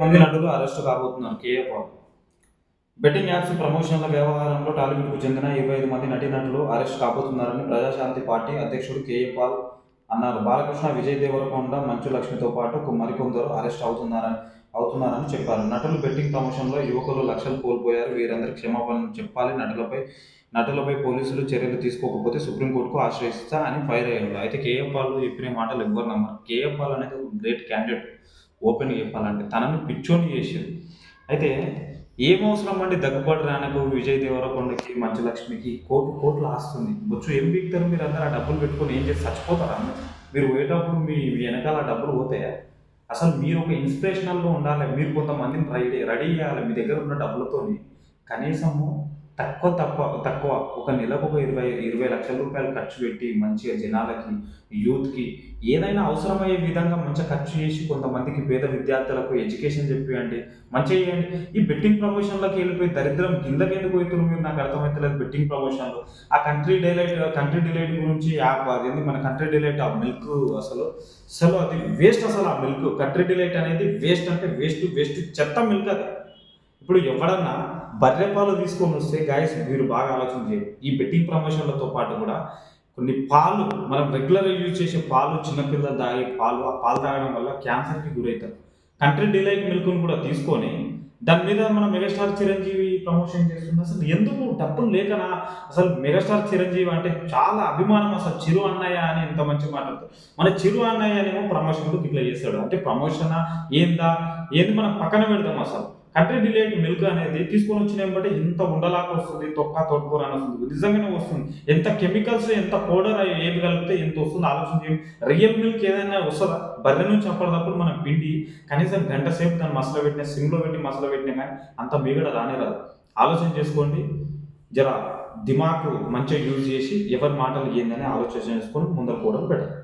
మంది నటులు అరెస్టు కాబోతున్నారు K A Paul. Betting apps ప్రమోషన్ల వ్యవహారంలో టాలీవుడ్కు చెందిన ఇరవై ఐదు మంది నటీనటులు అరెస్ట్ కాబోతున్నారని ప్రజాశాంతి పార్టీ అధ్యక్షుడు కేఏ పాల్ అన్నారు. బాలకృష్ణ విజయ్ దేవరకొండ మంచు లక్ష్మితో పాటు మరికొందరు అరెస్ట్ అవుతున్నారని అవుతున్నారని చెప్పారు. నటులు బెట్టింగ్ ప్రమోషన్లో యువకులు లక్షలు కోల్పోయారు. వీరందరి క్షమాపణ చెప్పాలి. నటులపై నటులపై పోలీసులు చర్యలు తీసుకోకపోతే సుప్రీంకోర్టుకు ఆశ్రయిస్తా అని ఫైర్ అయ్యారు. అయితే కేఏ పాల్ చెప్పిన మాటలు ఎవ్వరు నమ్మరు. కేఏ పాల్ అనేది గ్రేట్ క్యాండిడేట్. ఓపెన్ చెప్పాలంటే తనని పిచ్చోని చేసారు అయితే ఏం అవసరం అండి దగ్గుబాటు రానకు విజయ్ దేవరకొండకి మంచు లక్ష్మికి కోట్లు కోట్లు ఆస్తుంది. బొచ్చు ఏం బీక్తారు మీరు అందరూ? ఆ డబ్బులు పెట్టుకొని ఏం చేసి చచ్చిపోతారా? మీరు పోయేటప్పుడు మీ వెనకాల డబ్బులు పోతాయా? అసలు మీరు ఒక ఇన్స్పిరేషనల్గా ఉండాలి. మీరు కొంతమందిని రెడీ రెడీ చేయాలి మీ దగ్గర ఉన్న డబ్బులతోని. కనీసము తక్కువ తక్కువ తక్కువ. ఒక నెలకు ఒక ఇరవై ఇరవై లక్షల రూపాయలు ఖర్చు పెట్టి మంచిగా జనాలకి యూత్కి ఏదైనా అవసరమయ్యే విధంగా మంచిగా ఖర్చు చేసి కొంతమందికి పేద విద్యార్థులకు ఎడ్యుకేషన్ చెప్పియండి మంచిగా చేయండి. ఈ బెట్టింగ్ ప్రమోషన్లోకి వెళ్ళిపోయి దరిద్రం కిందకి ఎందుకు పోతున్నారు మీరు నాకు అర్థమవుతలేదు బెట్టింగ్ ప్రమోషన్లో. ఆ కంట్రీ డిలైట్ కంట్రీ డిలైట్ గురించి యాప్ అది మన కంట్రీ డిలైట్ ఆ మిల్క్ అసలు అసలు అది వేస్ట్ అసలు ఆ మిల్క్. కంట్రీ డిలైట్ అనేది వేస్ట్ అంటే వేస్ట్ వేస్ట్ చెత్త మిల్క్ అది. ఇప్పుడు ఎవడన్నా బర్రె పాలు తీసుకొని వస్తే గాయస్ మీరు బాగా ఆలోచన చేయండి ఈ బెట్టింగ్ ప్రమోషన్లతో పాటు కూడా కొన్ని పాలు మనం రెగ్యులర్గా యూజ్ చేసే పాలు చిన్నపిల్లలు తాగే పాలు ఆ పాలు తాగడం వల్ల క్యాన్సర్కి గురవుతారు. కంట్రీ డిలైట్ మిల్క్ను కూడా తీసుకొని దాని మీద మన మెగాస్టార్ చిరంజీవి ప్రమోషన్ చేస్తుంది అసలు ఎందుకు డబ్బులు లేకనా? అసలు మెగాస్టార్ చిరంజీవి అంటే చాలా అభిమానం అసలు చిరు అన్నయ్య అని ఎంత మంచి మాట్లాడతారు మన చిరు అన్నయ్య అనేమో ప్రమోషన్ ఇట్లా చేస్తాడు. అంటే ప్రమోషనా ఏందా? ఏంది మనం పక్కన పెడతాం అసలు. కంట్రీ డిలైట్ మిల్క్ అనేది తీసుకొని వచ్చిన ఏమంటే ఇంత ఉండలాగా వస్తుంది తొక్క తొడుకూర అని వస్తుంది నిజంగానే వస్తుంది. ఎంత కెమికల్స్ ఎంత పౌడర్ ఏది కలిపితే ఎంత వస్తుంది ఆలోచన చేయండి రియల్ మిల్క్ ఏదైనా వస్తుందా? బర్రె నుంచి అప్పటిదప్పుడు మనం పిండి కనీసం గంట సేపు దాన్ని మసలు పెట్టిన సిమ్లో పెట్టి మసలు పెట్టినా కానీ అంత మిగడ రానే రాదు. ఆలోచన చేసుకోండి. జర దిమాకు మంచిగా యూజ్ చేసి ఎవరి మాటలు ఏందని ఆలోచన చేసుకొని ముందర పోవడం బెటర్